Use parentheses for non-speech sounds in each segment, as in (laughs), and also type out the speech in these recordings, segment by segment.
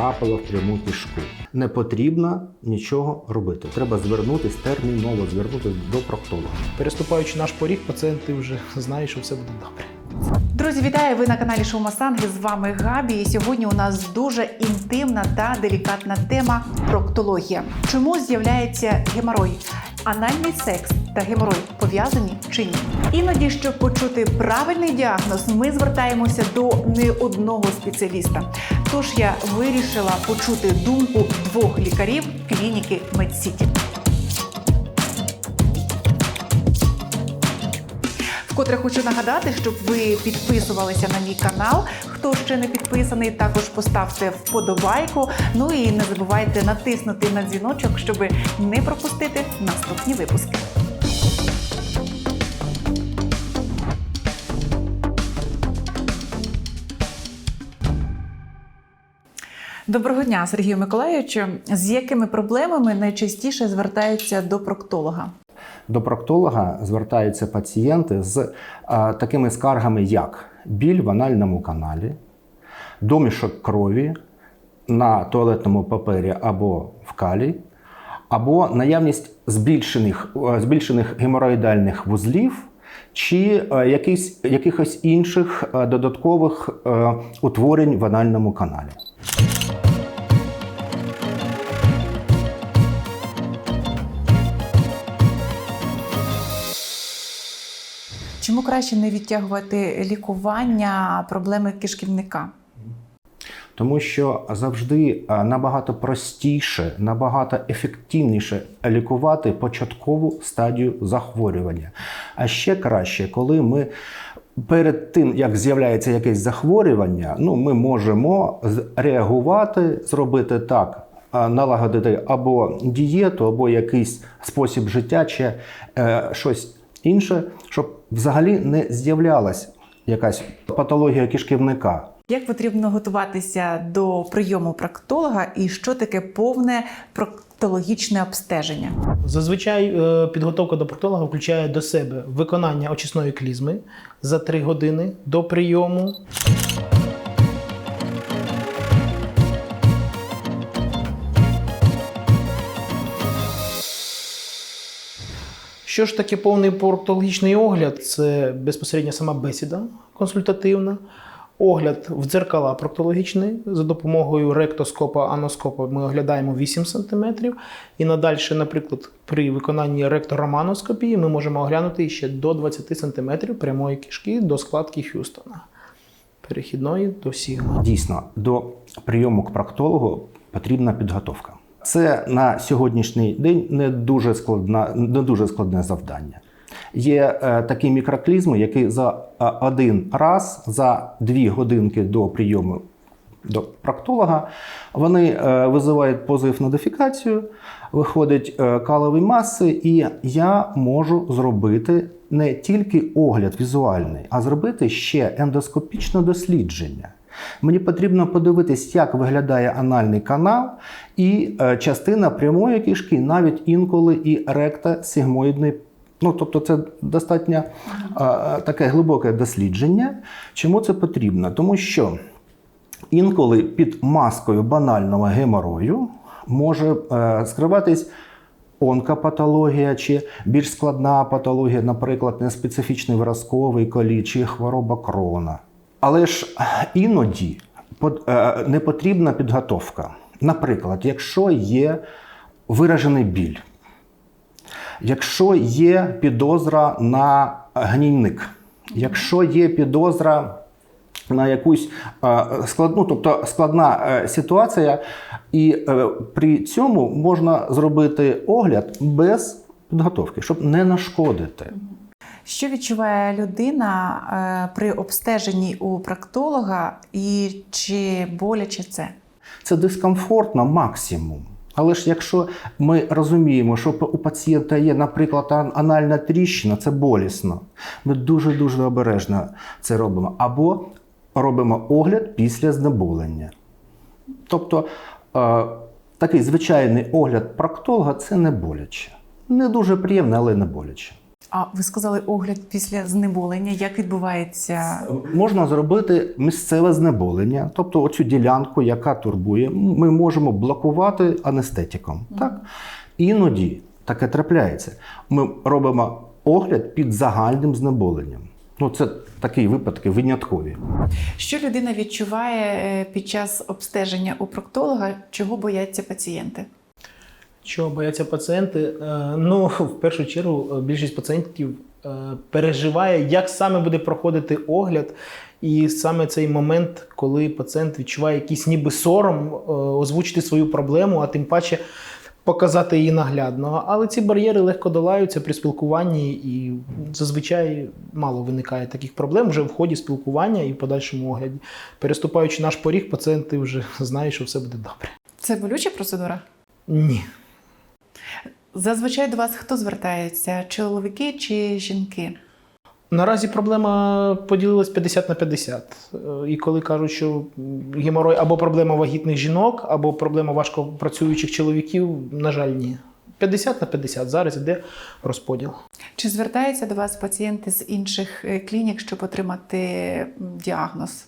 потрапила в пряму кишку. Не потрібно нічого робити. Треба звернутися терміново, звернутися до проктолога. Переступаючи наш поріг, пацієнт ти вже знають, що все буде добре. Друзі, вітаю! Ви на каналі Шоу Масанги. З вами Габі. І сьогодні у нас дуже інтимна та делікатна тема проктологія. Чому з'являється геморой? Анальний секс та геморой пов'язані чи ні? Іноді, щоб почути правильний діагноз, ми звертаємося до не одного спеціаліста. Тож я вирішила почути думку двох лікарів клініки Медсіті. Вкотре хочу нагадати, щоб ви підписувалися на мій канал. Хто ще не підписаний, також поставте вподобайку. Ну і не забувайте натиснути на дзвіночок, щоб не пропустити наступні випуски. Доброго дня, Сергію Миколайовичу. З якими проблемами найчастіше звертаються до проктолога? До проктолога звертаються пацієнти з а, такими скаргами, як біль в анальному каналі, домішок крові на туалетному папері або в калі, або наявність збільшених, е, збільшених геморроїдальних вузлів. Чи е, якихось інших е, додаткових е, утворень в анальному каналі. Чому краще не відтягувати лікування проблеми кишківника? Тому що завжди набагато простіше, набагато ефективніше лікувати початкову стадію захворювання. А ще краще, коли ми перед тим, як з'являється якесь захворювання, ну, ми можемо реагувати, зробити так. Налагодити або дієту, або якийсь спосіб життя, чи е, щось інше, щоб взагалі не з'являлась якась патологія кишківника. Як потрібно готуватися до прийому проктолога і що таке повне проктологічне обстеження? Зазвичай е, підготовка до проктолога включає до себе виконання очисної клізми за 3 години до прийому. Що ж таке повний проктологічний огляд? Це безпосередньо сама бесіда консультативна, огляд в дзеркала проктологічний за допомогою ректоскопа, аноскопа ми оглядаємо 8 см. І надальше, наприклад, при виконанні ректороманоскопії ми можемо оглянути ще до 20 см прямої кишки до складки Х'юстона, перехідної до Сігма. Дійсно, до прийому к проктологу потрібна підготовка. Це на сьогоднішній день не дуже складна, не дуже складне завдання. Є е, такі мікроклізми, які за е, один раз, за дві годинки до прийому до проктолога, вони е, визивають позив на дефікацію, виходять е, калові маси, і я можу зробити не тільки огляд візуальний, а зробити ще ендоскопічне дослідження. Мені потрібно подивитись, як виглядає анальний канал і е, частина прямої кишки, навіть інколи і ректа сигмоїдний. Ну, тобто, це достатньо е, таке глибоке дослідження. Чому це потрібно? Тому що інколи під маскою банального геморою може е, скриватись онкопатологія чи більш складна патологія, наприклад, неспецифічний виразковий коліт чи хвороба крона. Але ж іноді е, не потрібна підготовка. Наприклад, якщо є виражений біль, якщо є підозра на гнійник, якщо є підозра на якусь е, складну, тобто складна е, ситуація, і е, при цьому можна зробити огляд без підготовки, щоб не нашкодити. Що відчуває людина е, при обстеженні у проктолога і чи боляче це? Це дискомфортно максимум. Але ж якщо ми розуміємо, що у пацієнта є, наприклад, анальна тріщина, це болісно. Ми дуже-дуже обережно це робимо. Або робимо огляд після знеболення. Тобто е, такий звичайний огляд проктолога це не боляче. Не дуже приємно, але не боляче. А ви сказали огляд після знеболення. Як відбувається? Можна зробити місцеве знеболення, тобто оцю ділянку, яка турбує, ми можемо блокувати анестетиком. Так? Іноді таке трапляється. Ми робимо огляд під загальним знеболенням. Ну, це такі випадки виняткові. Що людина відчуває е, під час обстеження у проктолога, чого бояться пацієнти? Чого бояться пацієнти? Е, Ну, в першу чергу, е, більшість пацієнтів е, переживає, як саме буде проходити огляд. І саме цей момент, коли пацієнт відчуває якийсь ніби сором, озвучити свою проблему, а тим паче показати її наглядно. Але ці бар'єри легко долаються при спілкуванні, і зазвичай мало виникає таких проблем вже в ході спілкування і в подальшому огляді. Переступаючи наш поріг, пацієнти вже знають, що все буде добре. Це болюча процедура? Ні. Зазвичай до вас хто звертається? Чоловіки чи жінки? Наразі проблема поділилась 50 на 50. Е, І коли кажуть, що геморой або проблема вагітних жінок, або проблема важкопрацюючих чоловіків, на жаль, ні. 50 на 50. Зараз іде розподіл. Чи звертаються до вас пацієнти з інших е, клінік, щоб отримати діагноз?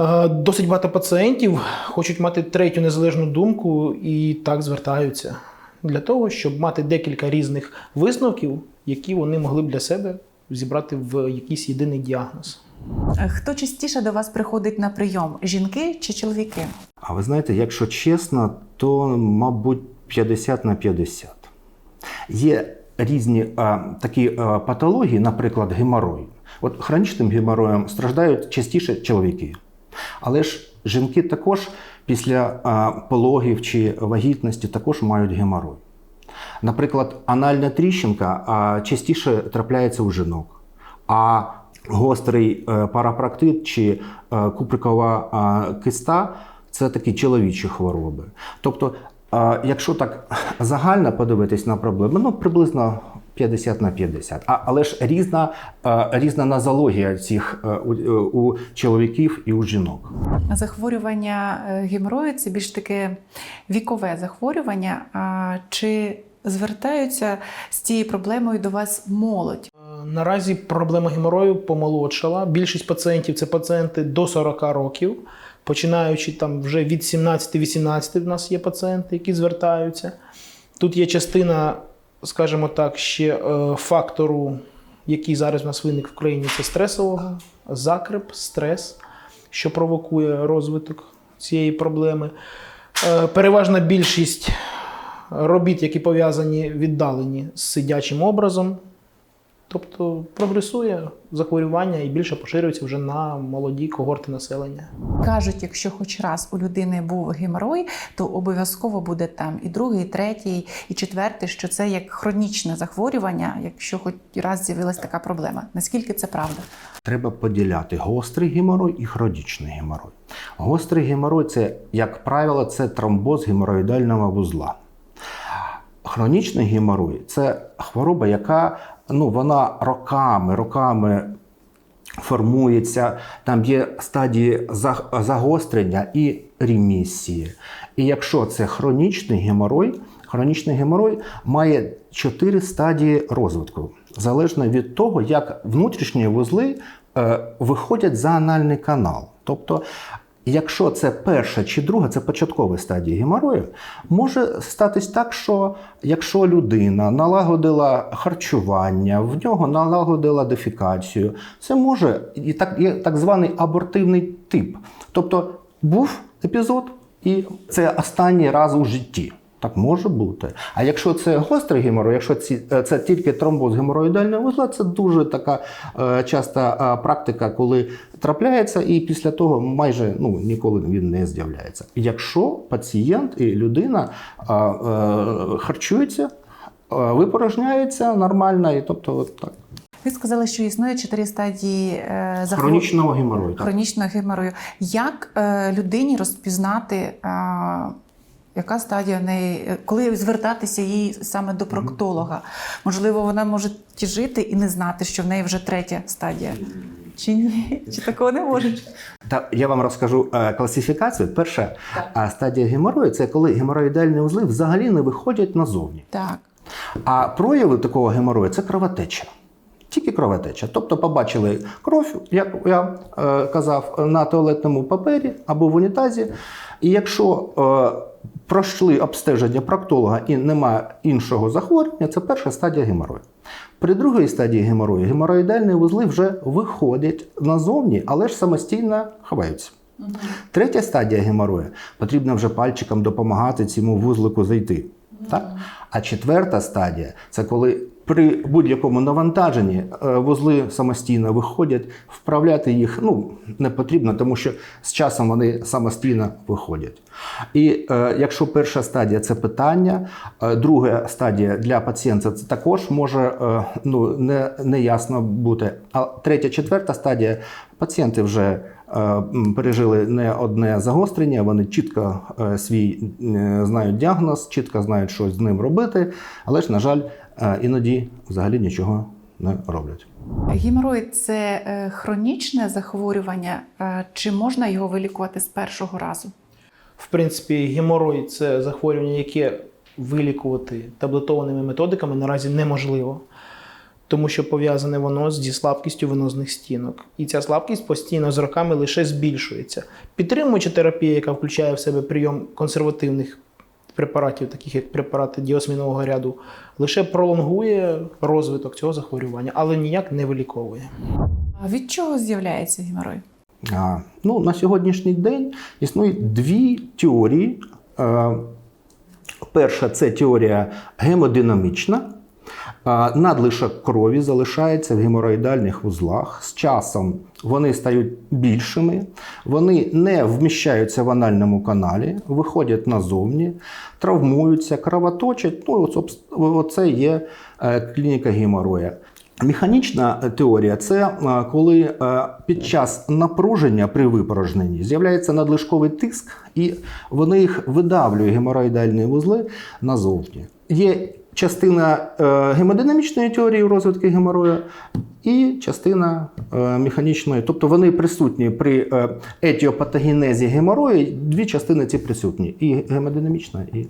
Е, Досить багато пацієнтів хочуть мати третю незалежну думку і так звертаються для того, щоб мати декілька різних висновків, які вони могли б для себе зібрати в якийсь єдиний діагноз. Е, Хто частіше до вас приходить на прийом? Жінки чи чоловіки? А ви знаєте, якщо чесно, то, мабуть, 50 на 50. Є різні а, такі а, патології, наприклад, геморой. От хронічним геморроєм страждають частіше чоловіки. Але ж жінки також після пологів чи вагітності також мають геморой. Наприклад, анальна тріщинка частіше трапляється у жінок, а гострий е, парапроктит чи е, куприкова киста це такі чоловічі хвороби. Тобто, якщо так (laughs) загально подивитись на проблеми, ну приблизно 50 на 50. А, але ж різна, е, різна нозологія цих е, у, у чоловіків і у жінок. Захворювання е, геморою це більш таке вікове захворювання. А Чи звертаються з цією проблемою до вас молодь? Е, Наразі проблема геморою помолодшала. Більшість пацієнтів це пацієнти до 40 років. Починаючи там вже від 17-18 в нас є пацієнти, які звертаються. Тут є частина, скажімо так, ще е, фактору, який зараз у нас виник в країні, це стресового, закреп, стрес, що провокує розвиток цієї проблеми. Е, Переважна більшість робіт, які пов'язані віддалені з сидячим образом, Тобто прогресує захворювання і більше поширюється вже на молоді когорти населення. Кажуть, якщо хоч раз у людини був геморой, то обов'язково буде там і другий, і третій, і четвертий, що це як хронічне захворювання, якщо хоч раз з'явилася така проблема. Наскільки це правда? Треба поділяти гострий геморой і хронічний геморой. Гострий геморой це, як правило, це тромбоз геморроїдального вузла. Хронічний геморой це хвороба, яка ну, вона роками, роками формується, там є стадії загострення і ремісії. І якщо це хронічний геморой, хронічний геморой має чотири стадії розвитку, залежно від того, як внутрішні вузли е, виходять за анальний канал. Тобто, якщо це перша чи друга, це початкова стадія геморою, може статись так, що якщо людина налагодила харчування, в нього налагодила дефікацію, це може і так, є так званий абортивний тип. Тобто був епізод, і це останній раз у житті. Так може бути. А якщо це гострий геморой, якщо ці, е, це тільки тромбоз геморроїдального вузла, це дуже така е, часта е, практика, коли трапляється, і після того майже ну, ніколи він не з'являється. Якщо пацієнт і людина е, е, харчується, е, випорожняється нормально, і тобто от так. Ви сказали, що існує чотири стадії е, захворювання. Хронічного геморою. Хронічного геморою. Як е, людині розпізнати, е, яка стадія в неї, е, коли звертатися їй саме до проктолога? Можливо, вона може жити і не знати, що в неї вже третя стадія. Чи ні? Чи такого не може? Та я вам розкажу е, класифікацію. Перша е, стадія геморою це коли геморроїдальні узли взагалі не виходять назовні. Так. А прояви такого геморою це кровотеча. Тільки кровотеча. Тобто побачили кров, як я е, казав, на туалетному папері або в унітазі. І якщо пройшли обстеження проктолога і немає іншого захворювання, це перша стадія геморою. При другій стадії геморою геморроїдальні вузли вже виходять назовні, але ж самостійно ховаються. Третя стадія геморою потрібно вже пальчиком допомагати цьому вузлику зайти. Так? А четверта стадія це коли при будь-якому навантаженні е, вузли самостійно виходять, вправляти їх ну, не потрібно, тому що з часом вони самостійно виходять. І е, якщо перша стадія це питання, е, друга стадія для пацієнта це також може е, ну, не, не ясно бути. А третя, четверта стадія пацієнти вже е, пережили не одне загострення, вони чітко е, свій знають діагноз, чітко знають, що з ним робити, але ж, на жаль, е, іноді взагалі нічого не роблять. Геморой це е, хронічне захворювання, е, чи можна його вилікувати з першого разу? В принципі, геморой це захворювання, яке вилікувати таблетованими методиками наразі неможливо, тому що пов'язане воно зі слабкістю венозних стінок. І ця слабкість постійно з роками лише збільшується. Підтримуюча терапія, яка включає в себе прийом консервативних препаратів, таких як препарати діосмінового ряду, лише пролонгує розвиток цього захворювання, але ніяк не виліковує. А Від чого з'являється геморой? А, ну, на сьогоднішній день існують дві теорії. Е, перша це теорія гемодинамічна. Надлишок крові залишається в геморроїдальних вузлах. З часом вони стають більшими, вони не вміщаються в анальному каналі, виходять назовні, травмуються, кровоточать. Ну, оце є е, клініка геморроя. Механічна е, теорія це е, коли під час напруження при випорожненні з'являється надлишковий тиск, і вони їх видавлює геморроїдальні вузли назовні. Є частина е, гемодинамічної теорії розвитку геморою і частина е, механічної. Тобто вони присутні при е, етіопатогенезі геморою. Дві частини ці присутні: і гемодинамічна, і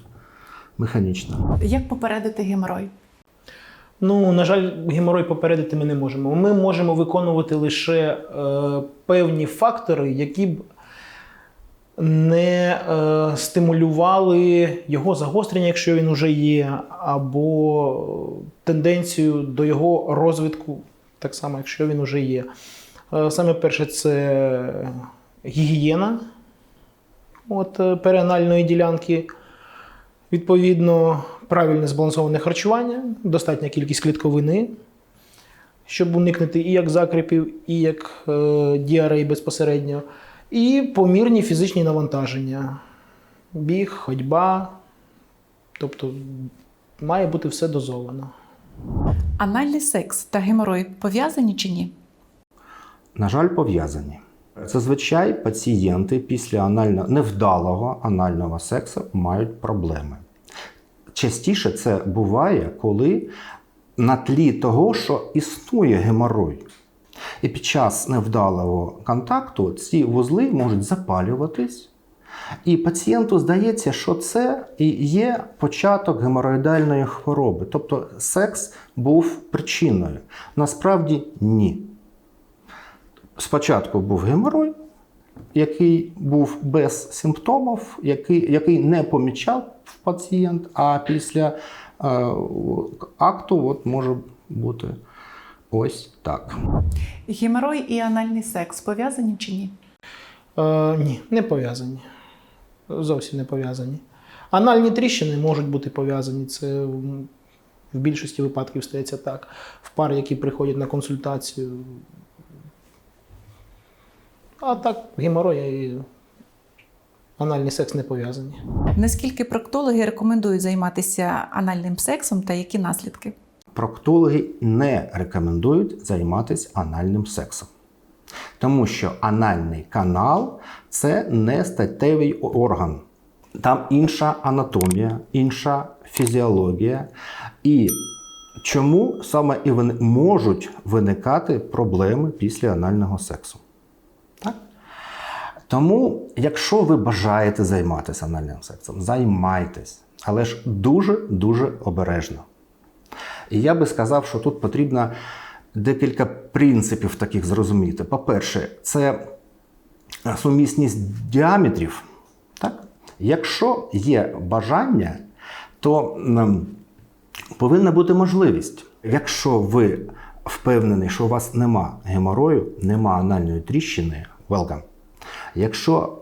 механічна. Як попередити геморой? Ну, на жаль, геморой попередити ми не можемо. Ми можемо виконувати лише е, певні фактори, які б не е, стимулювали його загострення, якщо він вже є, або тенденцію до його розвитку, так само, якщо він вже є. Е, саме перше, це гігієна от, е, переанальної ділянки. Відповідно, правильне збалансоване харчування, достатня кількість клітковини, щоб уникнути і як закріпів, і як е, діарей безпосередньо, і помірні фізичні навантаження, біг, ходьба. Тобто має бути все дозовано. Анальний секс та геморой пов'язані чи ні? На жаль, пов'язані. Зазвичай пацієнти після анально... невдалого анального сексу мають проблеми. Частіше це буває, коли на тлі того, що існує геморой. І під час невдалого контакту ці вузли можуть запалюватись, і пацієнту здається, що це і є початок геморроїдальної хвороби. Тобто секс був причиною. Насправді ні. Спочатку був геморой, який був без симптомів, який, який не помічав пацієнт, а після е, акту от може бути ось так. Геморой і анальний секс пов'язані чи ні? Е, ні, не пов'язані. Зовсім не пов'язані. Анальні тріщини можуть бути пов'язані. Це в більшості випадків стається так. В пари, які приходять на консультацію. А так, геморрой і анальний секс не пов'язані. Наскільки проктологи рекомендують займатися анальним сексом та які наслідки? Проктологи не рекомендують займатися анальним сексом. Тому що анальний канал це не статевий орган. Там інша анатомія, інша фізіологія. І чому саме і вони можуть виникати проблеми після анального сексу? Так? Тому, якщо ви бажаєте займатися анальним сексом, займайтесь, але ж дуже-дуже обережно. І я би сказав, що тут потрібно декілька принципів таких зрозуміти. По-перше, це сумісність діаметрів. Так? Якщо є бажання, то повинна бути можливість. Якщо ви впевнений, що у вас нема геморою, нема анальної тріщини, welcome. Якщо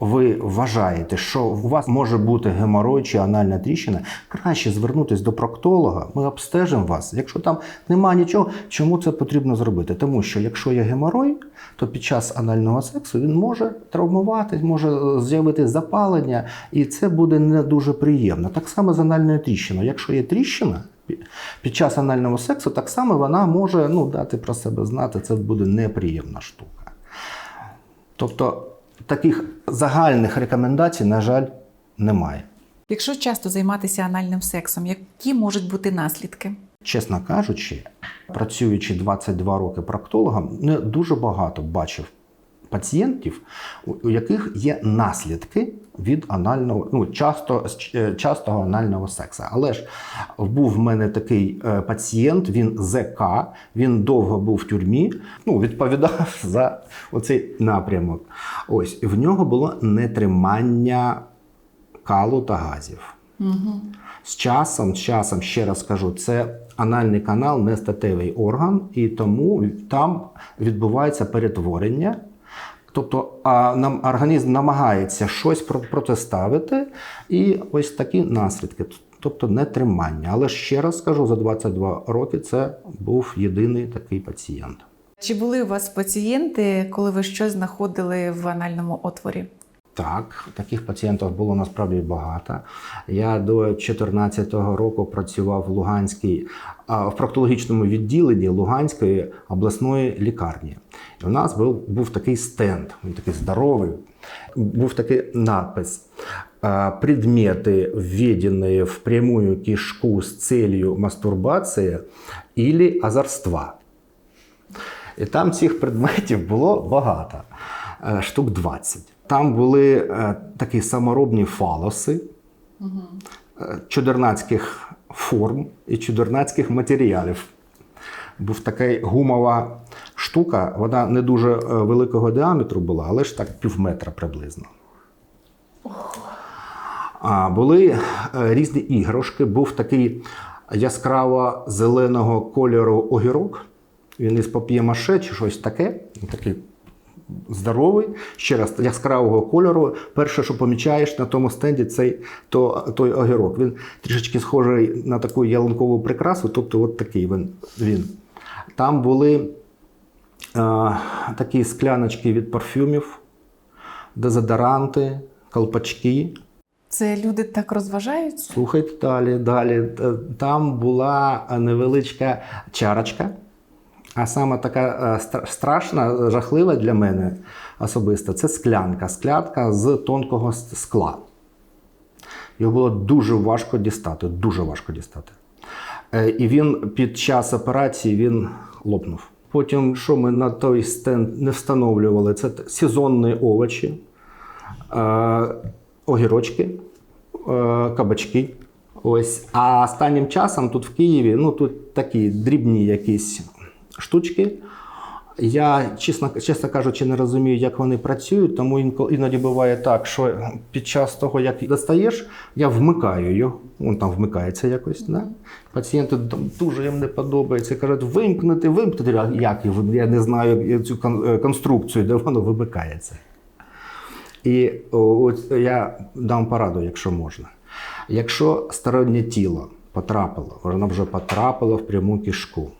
ви вважаєте, що у вас може бути геморой чи анальна тріщина, краще звернутися до проктолога. Ми обстежимо вас. Якщо там нема нічого, чому це потрібно зробити? Тому що якщо є геморой, то під час анального сексу він може травмуватись, може з'явитись запалення, і це буде не дуже приємно. Так само з анальною тріщиною. Якщо є тріщина, під час анального сексу так само вона може ну, дати про себе знати, це буде неприємна штука. Тобто таких загальних рекомендацій, на жаль, немає. Якщо часто займатися анальним сексом, які можуть бути наслідки? Чесно кажучи, працюючи 22 роки проктологом, не дуже багато бачив пацієнтів, у яких є наслідки від анального, ну часто е, частого анального сексу. Але ж був в мене такий е, пацієнт, він ЗК, він довго був в тюрмі, ну відповідав (laughs) за оцей напрямок. Ось в нього було нетримання калу та газів. З часом, з часом, ще раз кажу, це анальний канал не статевий орган, і тому там відбувається перетворення. Тобто а, нам організм намагається щось про- протиставити, і ось такі наслідки, тобто нетримання. Але ще раз скажу, за 22 роки це був єдиний такий пацієнт. Чи були у вас пацієнти, коли ви щось знаходили в анальному отворі? Так, таких пацієнтів було насправді багато. Я до 2014 року працював в Луганській в проктологічному відділенні Луганської обласної лікарні. У нас був, був такий стенд, він такий здоровий. Був такий надпис. а, Предметы, введенные в прямую кишку с целью мастурбации или озорства. І там цих предметів було багато, е, штук 20. Там були е, такі саморобні фалоси е, чудернацьких форм і чудернацьких матеріалів. Був така гумова штука, вона не дуже е, великого діаметру була, але ж так пів метра приблизно. А були е, різні іграшки. Був такий яскраво зеленого кольору огірок. Він із пап'є-маше чи щось таке. Такий здоровий, ще раз яскравого кольору. Перше, що помічаєш на тому стенді, цей то, той огірок. Він трішечки схожий на таку ялинкову прикрасу, тобто от такий він. він. Там були е, такі скляночки від парфюмів, дезодоранти, колпачки. Це люди так розважаються? Слухайте далі, далі. Е, Там була невеличка чарочка, а саме така е, страшна, жахлива для мене особисто це склянка. Склянка з тонкого скла. Його було дуже важко дістати, дуже важко дістати. Е, І він під час операції він лопнув. Потім, що ми на той стенд не встановлювали, це сезонні овочі, е, огірочки, е, кабачки. Ось. А останнім часом тут в Києві ну, тут такі дрібні якісь штучки. Я, чесно, чесно кажучи, не розумію, як вони працюють, тому іноді буває так, що під час того, як достаєш, я вмикаю його. Він там вмикається якось. Да? Пацієнти дуже їм не подобається. Кажуть, вимкнути, вимкнути. Як я не знаю цю е, конструкцію, де воно вимикається. І от я дам пораду, якщо можна. Якщо стороннє тіло потрапило, воно вже потрапило в пряму кишку.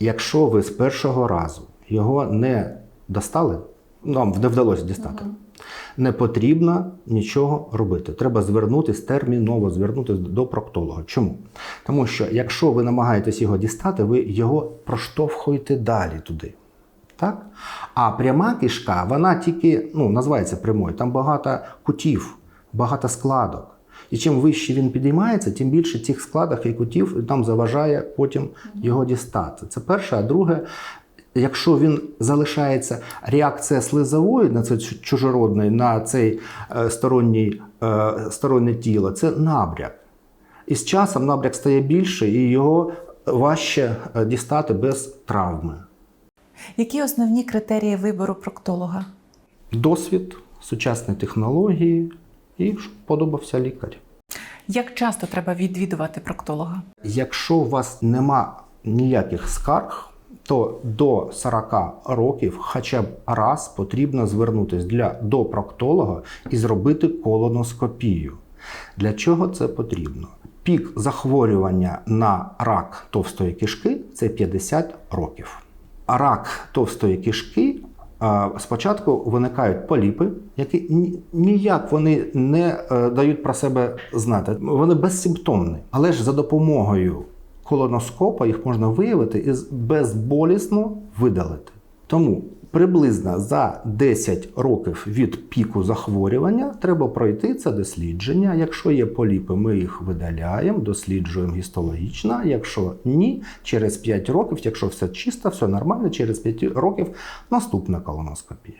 Якщо ви з першого разу його не достали, нам не вдалося дістати, не потрібно нічого робити. Треба звернутися терміново, звернутися до проктолога. Чому? Тому що якщо ви намагаєтесь його дістати, ви його проштовхуєте далі туди. Так? А пряма кишка, вона тільки ну, називається прямою, там багато кутів, багато складок. І чим вище він підіймається, тим більше цих складок і кутів нам заважає потім його дістати. Це перше. А друге, якщо він залишається реакція слизової на це чу- чужородне, на цей е, сторонній, е, стороннє тіло, це набряк. І з часом набряк стає більше, і його важче е, дістати без травми. Які основні критерії вибору проктолога? Досвід, сучасні технології і подобався лікар. Як часто треба відвідувати проктолога? Якщо у вас нема ніяких скарг, то до 40 років хоча б раз потрібно звернутися для, до проктолога і зробити колоноскопію. Для чого це потрібно? Пік захворювання на рак товстої кишки це 50 років. Рак товстої кишки спочатку виникають поліпи, які ніяк вони не е, дають про себе знати. Вони безсимптомні. Але ж за допомогою колоноскопа їх можна виявити і безболісно видалити. Тому приблизно за 10 років від піку захворювання треба пройти це дослідження. Якщо є поліпи, ми їх видаляємо, досліджуємо гістологічно. Якщо ні, через 5 років, якщо все чисто, все нормально, через 5 років наступна колоноскопія.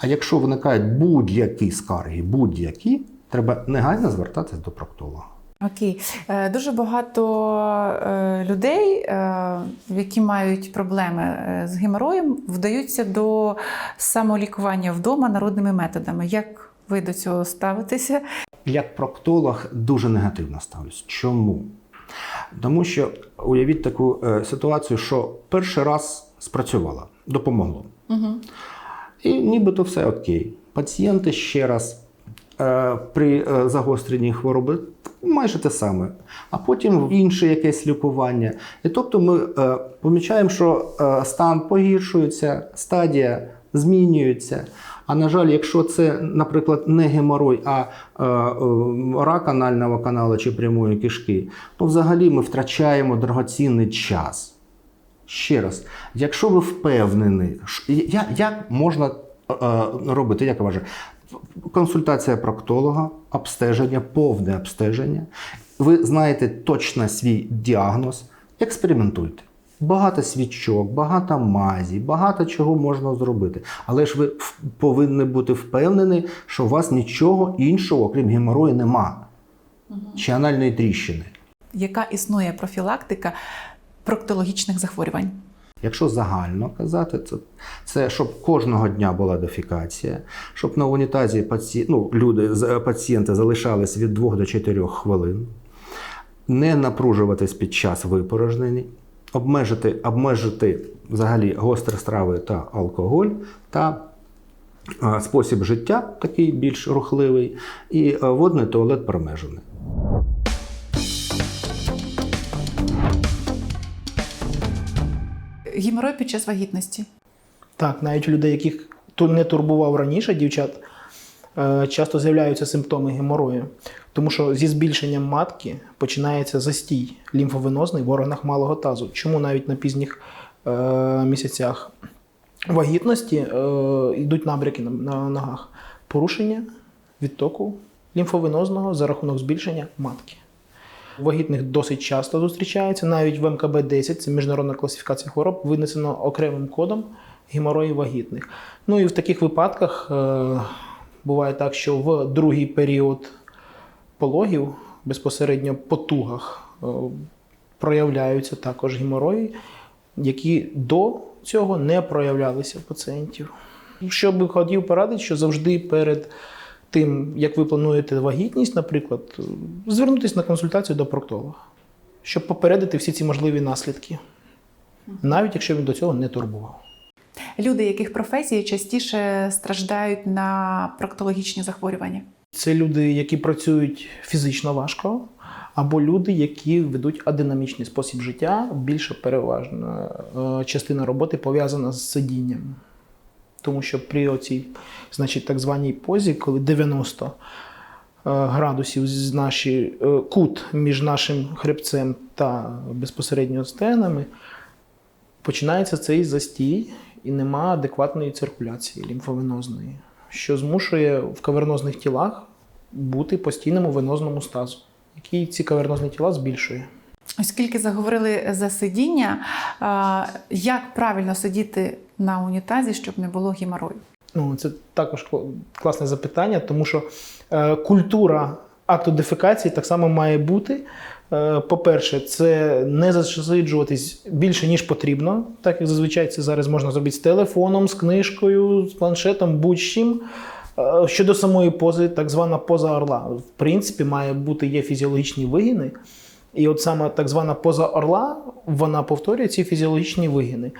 А якщо виникають будь-які скарги, будь-які, треба негайно звертатись до проктолога. Окей, Е, дуже багато е, людей, е, які мають проблеми з геморроєм, вдаються до самолікування вдома народними методами. Як ви до цього ставитеся? Як проктолог дуже негативно ставлюсь. Чому? Тому що уявіть таку ситуацію, що перший раз спрацювало, допомогло. Угу. І нібито все окей. Пацієнти ще раз при загостренні хвороби майже те саме, а потім інше якесь лікування. І тобто ми е, помічаємо, що е, стан погіршується, стадія змінюється. А на жаль, якщо це, наприклад, не геморой, а е, е, рак анального каналу чи прямої кишки, то взагалі ми втрачаємо дорогоцінний час. Ще раз, якщо ви впевнені, як можна е, е, робити, як вважаю, консультація проктолога, обстеження, повне обстеження. Ви знаєте точно свій діагноз, експериментуйте. Багато свічок, багато мазі, багато чого можна зробити. Але ж ви повинні бути впевнені, що у вас нічого іншого, окрім геморою, нема. Чи анальної тріщини. Яка існує профілактика проктологічних захворювань? Якщо загально казати, це, це щоб кожного дня була дефікація, щоб на унітазі паці... ну, люди, з- пацієнти залишались від 2 до 4 хвилин, не напружуватись під час випорожнення, обмежити, обмежити взагалі гострі страви та алкоголь та е, спосіб життя такий більш рухливий, і е, водний туалет промежений. Геморой під час вагітності. Так, навіть у людей, яких не турбував раніше дівчат, е, часто з'являються симптоми геморою, тому що зі збільшенням матки починається застій лімфовенозний в органах малого тазу. Чому навіть на пізніх е, місяцях вагітності е, йдуть набряки на, на ногах? Порушення відтоку лімфовенозного за рахунок збільшення матки. Вагітних досить часто зустрічається, навіть в МКБ-10, це міжнародна класифікація хвороб, винесено окремим кодом геморої вагітних. Ну і в таких випадках е, буває так, що в другий період пологів, безпосередньо по тугах, е, проявляються також геморої, які до цього не проявлялися пацієнтів. Що би хотів порадити, що завжди перед тим, як ви плануєте вагітність, наприклад, звернутися на консультацію до проктолога, щоб попередити всі ці можливі наслідки, навіть якщо він до цього не турбував. Люди, яких професій частіше страждають на проктологічні захворювання? Це люди, які працюють фізично важко, або люди, які ведуть адинамічний спосіб життя. Більше переважна е, частина роботи пов'язана з сидінням. Тому що при оцій, значить, так званій позі, коли 90 е, градусів наші, е, кут між нашим хребцем та безпосередньо стенами, починається цей застій і нема адекватної циркуляції лімфовенозної, що змушує в кавернозних тілах бути постійному венозному стазу, який ці кавернозні тіла збільшує. Оскільки заговорили за сидіння, як правильно сидіти на унітазі, щоб не було геморою? Ну, це також класне запитання, тому що е, культура акту дефекації так само має бути. Е, По-перше, це не засиджуватись більше, ніж потрібно, так як зазвичай це зараз можна зробити з телефоном, з книжкою, з планшетом, будь-чим. Е, Щодо самої пози, так звана поза орла. В принципі, має бути є фізіологічні вигини. І от саме так звана поза орла, вона повторює ці фізіологічні вигини.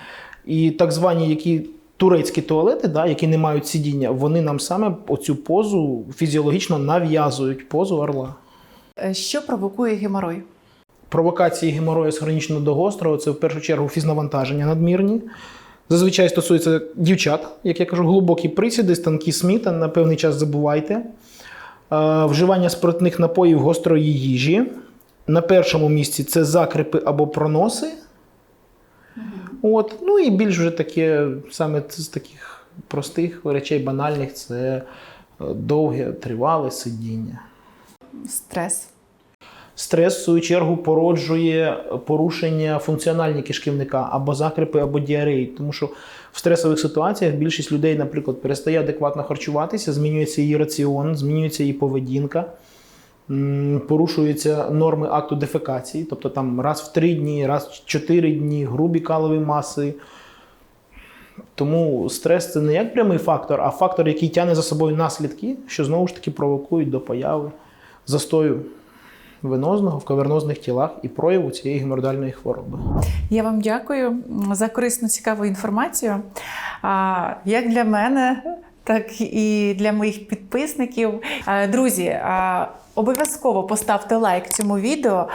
І так звані які турецькі туалети, да, які не мають сидіння, вони нам саме оцю позу фізіологічно нав'язують позу орла. Е, Що провокує геморой? Провокації геморою з хронічного до гострого це в першу чергу фізнавантаження надмірні. Зазвичай стосується дівчат, як я кажу, глибокі присіди, станки сміта, на певний час забувайте. Е, Вживання спиртних напоїв гострої їжі. На першому місці це закрипи або проноси. От. Ну і більш вже таке, саме з таких простих речей, банальних, це е, довге, тривале сидіння. Стрес. Стрес, в свою чергу, породжує порушення функціональні кишківника або закрипи, або діареї. Тому що в стресових ситуаціях більшість людей, наприклад, перестає адекватно харчуватися, змінюється її раціон, змінюється її поведінка, порушуються норми акту дефекації, тобто там раз в три дні, раз в чотири дні, грубі калові маси. Тому стрес це не як прямий фактор, а фактор, який тягне за собою наслідки, що знову ж таки провокують до появи застою венозного в кавернозних тілах і прояву цієї гемордальної хвороби. Я вам дякую за корисну цікаву інформацію. А, Як для мене, так і для моїх підписників. Друзі, обов'язково поставте лайк цьому відео.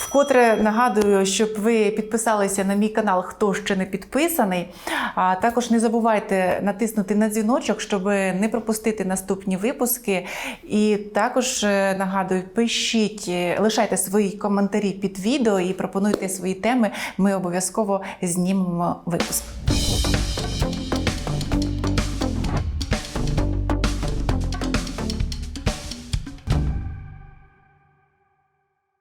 Вкотре нагадую, щоб ви підписалися на мій канал, хто ще не підписаний. А також не забувайте натиснути на дзвіночок, щоб не пропустити наступні випуски. І також е, нагадую, пишіть, е, лишайте свої коментарі під відео і пропонуйте свої теми. Ми обов'язково знімемо випуск.